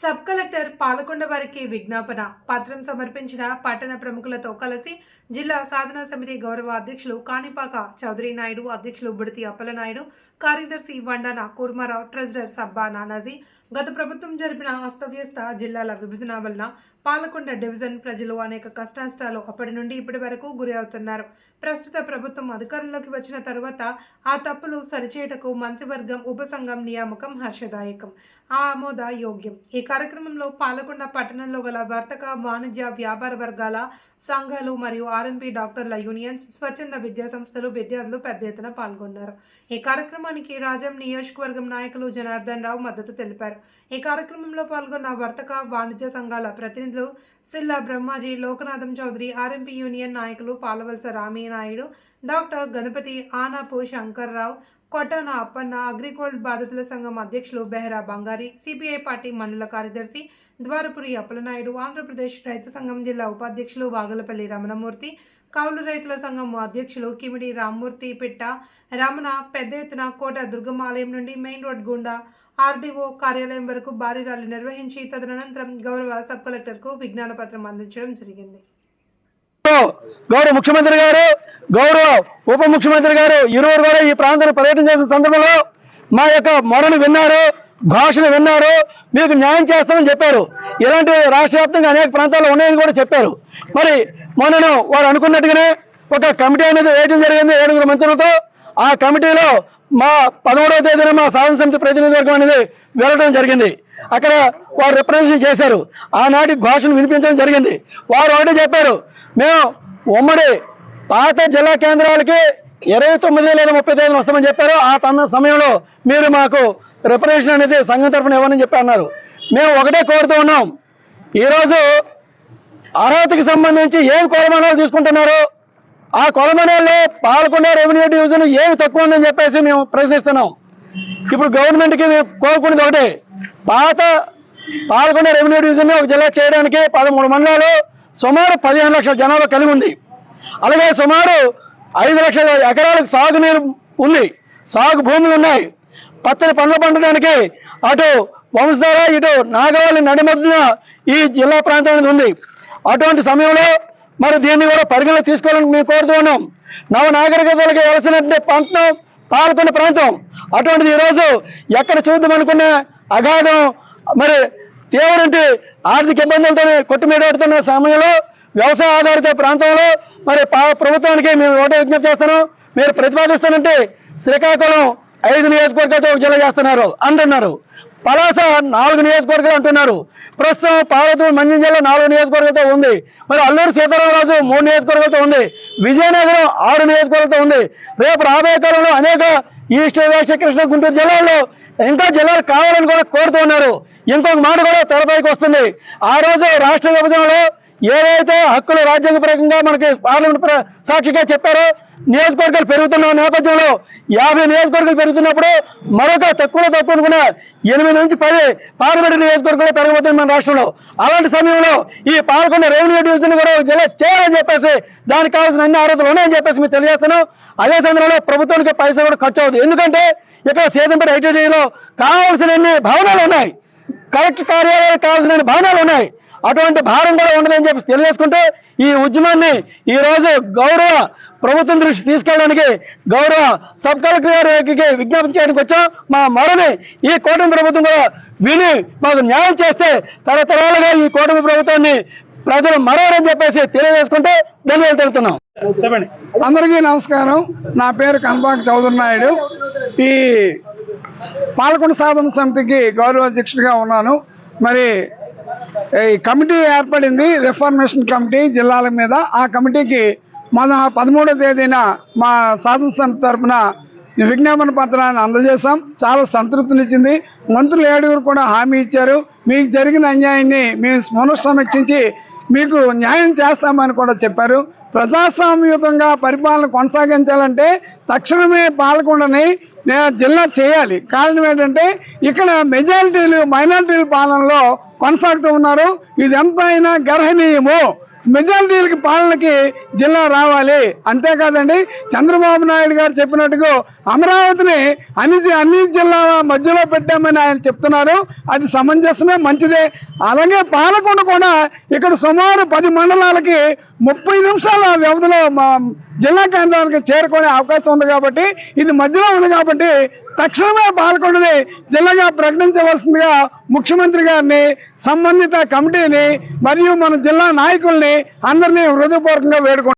Sub collector Palakonda వారికి విజ్ఞాపన. పత్రం సమర్పించిన పట్టణ ప్రముఖులతో కలిసి జిల్లా సాధనా సమితి గౌరవ అధ్యక్షులు కాణిపాక చౌదరి నాయుడు అధ్యక్షులు బుడితి అప్పలనాయుడు కార్యదర్శి వండన కూర్మారావు ట్రెజరర్ సబ్బా నానాజీ. గత ప్రభుత్వం జరిపిన అస్తవ్యస్త జిల్లాల విభజన వలన పాలకొండ డివిజన్ ప్రజలు అనేక కష్టాష్టాలు అప్పటి నుండి ఇప్పటి వరకు గురి అవుతున్నారు. ప్రస్తుత ప్రభుత్వం అధికారంలోకి వచ్చిన తర్వాత ఆ తప్పులు సరిచేయటకు మంత్రివర్గం ఉపసంఘం నియామకం హర్షదాయకం. ఆమోద యోగ్యం ఈ కార్యక్రమంలో పాలకొండ పట్టణంలో గల వర్తక వాణిజ్య వ్యాపార వర్గాల సంఘాలు మరియు ఆర్ఎంపీ డాక్టర్ల యూనియన్స్ స్వచ్ఛంద విద్యా సంస్థలు విద్యార్థులు పెద్ద ఎత్తున పాల్గొన్నారు. ఈ కార్యక్రమానికి రాజం నియోజకవర్గం నాయకులు జనార్దన్ రావు మద్దతు తెలిపారు. ఈ కార్యక్రమంలో పాల్గొన్న వర్తక వాణిజ్య సంఘాల ప్రతినిధి ప్రతినిధులు సిల్లా బ్రహ్మాజీ లోకనాథం చౌదరి ఆర్ఎంపీ యూనియన్ నాయకులు పాలవలస రామీ నాయుడు డాక్టర్ గణపతి ఆనాపు శంకర్రావు కొట్టాన అప్పన్న అగ్రికోల్డ్ బాధితుల సంఘం అధ్యక్షులు బెహరా బంగారి సిపిఐ పార్టీ మండల కార్యదర్శి ద్వారపురి అప్పలనాయుడు ఆంధ్రప్రదేశ్ రైతు సంఘం జిల్లా ఉపాధ్యక్షులు వాగలపల్లి రమణమూర్తి కౌలు రైతుల సంఘం అధ్యక్షులు కిమిడి రామ్మూర్తి పిట్ట రమణ పెద్ద ఎత్తున కోట దుర్గమాలయం నుండి మెయిన్ రోడ్ గుండా ఆర్డీఓ కార్యాలయం వరకు భారీ ర్యాలీ నిర్వహించి తదనంతరం గౌరవ సబ్ కలెక్టర్కు విజ్ఞాన పత్రం అందించడం జరిగింది. గౌరవ ముఖ్యమంత్రి గారు గౌరవ ఉప ముఖ్యమంత్రి గారు ఇరువురు కూడా ఈ ప్రాంతాన్ని పర్యటన చేసిన సందర్భంలో మా యొక్క మొరను విన్నారు ఘోషణ విన్నారు మీకు న్యాయం చేస్తామని చెప్పారు. ఇలాంటి రాష్ట్ర వ్యాప్తంగా అనేక ప్రాంతాల్లో ఉన్నాయని కూడా చెప్పారు. మరి మొన్నను వారు అనుకున్నట్టుగానే ఒక కమిటీ అనేది వేయడం జరిగింది ఏడుగురు మంత్రులతో. ఆ కమిటీలో మా పదమూడవ తేదీన మా సాధన సమితి ప్రతినిధివర్గం అనేది వెళ్ళడం జరిగింది. అక్కడ వారు రిప్రజెంటేషన్ చేశారు. ఆనాటి ఘోషణ వినిపించడం జరిగింది. వారు ఒకటే చెప్పారు. మేము ఉమ్మడి పాత జిల్లా కేంద్రాలకి ఇరవై తొమ్మిది లేదా ముప్పై తేదీలు వస్తామని చెప్పారు. ఆ తన సమయంలో మీరు మాకు రిపరేషన్ అనేది సంఘం తరఫున ఇవ్వని చెప్పి అన్నారు. మేము ఒకటే కోరుతూ ఉన్నాం. ఈరోజు అర్హతకి సంబంధించి ఏం కొలమానాలు తీసుకుంటున్నారు? ఆ కొలమానాల్లో పాల్గొండ రెవెన్యూ డివిజన్ ఏమి తక్కువ ఉందని చెప్పేసి మేము ప్రశ్నిస్తున్నాం. ఇప్పుడు గవర్నమెంట్కి మేము కోరుకునేది ఒకటే పాత పాల్గొండ రెవెన్యూ డివిజన్ ఒక జిల్లా చేయడానికి పదమూడు మండలాలు సుమారు పదిహేను లక్షల జనాభా కలిగి ఉంది. అలాగే సుమారు ఐదు లక్షల ఎకరాలకు సాగునీరు ఉంది సాగు భూములు ఉన్నాయి. పచ్చని పండ్లు పండడానికి అటు వంశధార ఇటు నాగవల్లి నడిమొద్దున ఈ జిల్లా ప్రాంతం అనేది ఉంది. అటువంటి సమయంలో మరి దీన్ని కూడా పరిగణలో తీసుకోవాలని మేము కోరుతూ ఉన్నాం. నవ నాగరికతలకు వెలసినటువంటి ప్రాంతం పాల్గొన్న ప్రాంతం. అటువంటిది ఈరోజు ఎక్కడ చూద్దాం అనుకున్న అగాధం మరి తీవ్రంటి ఆర్థిక ఇబ్బందులతో కొట్టుమిడాడుతున్న సమయంలో వ్యవసాయ ఆధారిత ప్రాంతంలో మరి పా- ప్రభుత్వానికి మేము ఒకటే విజ్ఞప్తి చేస్తున్నాం. మీరు ప్రతిపాదిస్తానంటే శ్రీకాకుళం ఐదు నియోజకవర్గాలతో ఒక జిల్లా చేస్తున్నారు. అంటున్నారు. పలాస నాలుగు నియోజకవర్గాలు అంటున్నారు. ప్రస్తుతం పార్వతీపురం మంజం జిల్లా నాలుగు నియోజకవర్గాలతో ఉంది. మరి అల్లూరు సీతారామరాజు మూడు నియోజకవర్గాలతో ఉంది. విజయనగరం ఆరు నియోజకవర్గాలతో ఉంది. రేపు రాబోయే కాలంలో అనేక ఈస్ట్ వెస్ట్ కృష్ణ గుంటూరు జిల్లాల్లో ఇంకా జిల్లాలు కావాలని కూడా కోరుతూ ఉన్నారు. ఇంకొక మాట కూడా తెరపైకి వస్తుంది. ఆ రోజు రాష్ట్ర విభజనలో ఏవైతే హక్కులు రాజ్యాంగపరంగా మనకి పార్లమెంట్ ప్ర- సాక్షిగా చెప్పారో నియోజకవర్గాలు పెరుగుతున్న నేపథ్యంలో యాభై నియోజకవర్గాలు పెరుగుతున్నప్పుడు మరొక తక్కువ తక్కువ కూడా ఎనిమిది నుంచి పది పార్లమెంట్ నియోజకవర్గాలు పెరగబోతుంది మన రాష్ట్రంలో. అలాంటి సమయంలో ఈ పాల్గొన్న రెవెన్యూ డివిజన్ కూడా జిల్లా చేయాలని చెప్పేసి దానికి కావాల్సిన అన్ని అర్హతలు ఉన్నాయని చెప్పేసి మీకు తెలియజేస్తున్నాం. అదే సందర్భంలో ప్రభుత్వానికి పైసా కూడా ఖర్చు అవుతుంది. ఎందుకంటే ఇక్కడ సేదంపేట ఐటీడీలో కావాల్సిన అన్ని భవనాలు ఉన్నాయి. కలెక్టర్ కార్యాలయాలు కావాల్సిన భవనాలు ఉన్నాయి. అటువంటి భారం కూడా ఉండదని చెప్పి తెలియజేసుకుంటూ ఈ ఉద్యమాన్ని ఈ రోజు గౌరవ ప్రభుత్వం దృష్టి తీసుకెళ్ళడానికి గౌరవ సబ్ కలెక్టర్ గారికి విజ్ఞాపన చేయడానికి వచ్చాం. మా మరని ఈ కూటమి ప్రభుత్వం కూడా విని మాకు న్యాయం చేస్తే తరతరాలుగా ఈ కూటమి ప్రభుత్వాన్ని ప్రజలు మరవరని చెప్పేసి తెలియజేసుకుంటే ధన్యవాదాలు తెలుపుతున్నాం. చెప్పండి. అందరికీ నమస్కారం. నా పేరు కనబాక చౌదరి నాయుడు. ఈ పాలకొండ సాధన సమితికి గౌరవ అధ్యక్షుడిగా ఉన్నాను. మరి ఈ కమిటీ ఏర్పడింది రిఫార్మేషన్ కమిటీ జిల్లాల మీద. ఆ కమిటీకి మన పదమూడో తేదీన మా సాధన సమితి తరఫున విజ్ఞాపన పత్రాన్ని అందజేశాం. చాలా సంతృప్తినిచ్చింది. మంత్రులు ఏడుగురు కూడా హామీ ఇచ్చారు. మీకు జరిగిన అన్యాయాన్ని మేము పునఃసమీక్షించి మీకు న్యాయం చేస్తామని కూడా చెప్పారు. ప్రజాస్వామ్యుతంగా పరిపాలన కొనసాగించాలంటే తక్షణమే పాలకొండని జిల్లా చేయాలి. కారణం ఏంటంటే ఇక్కడ మెజారిటీలు మైనార్టీల పాలనలో కొనసాగుతూ ఉన్నారు. ఇది ఎంత అయినా గర్హనీయము. మెజారిటీలకి పాలనకి జిల్లా రావాలి. అంతేకాదండి చంద్రబాబు నాయుడు గారు చెప్పినట్టుగా అమరావతిని అన్ని అన్ని జిల్లాల మధ్యలో పెట్టామని ఆయన చెప్తున్నారు. అది సమంజసమే మంచిదే. అలాగే పాలకొండ కూడా ఇక్కడ సుమారు పది మండలాలకి ముప్పై నిమిషాల వ్యవధిలో మా జిల్లా కేంద్రానికి చేరుకునే అవకాశం ఉంది కాబట్టి ఇది మధ్యలో ఉంది కాబట్టి తక్షణమే పాల్గొండని జిల్లాగా ప్రకటించవలసిందిగా ముఖ్యమంత్రి గారిని సంబంధిత కమిటీని మరియు మన జిల్లా నాయకుల్ని అందరినీ హృదయపూర్వకంగా వేడుకుంటున్నాం.